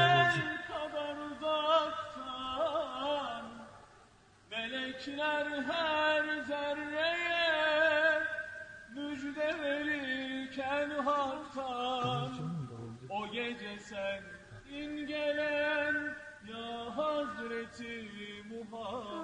Davulcu. kadar uzaktan Melekler her zerreye Müjde verirken halktan O gece sen ingelen Ya Hazreti Muhammed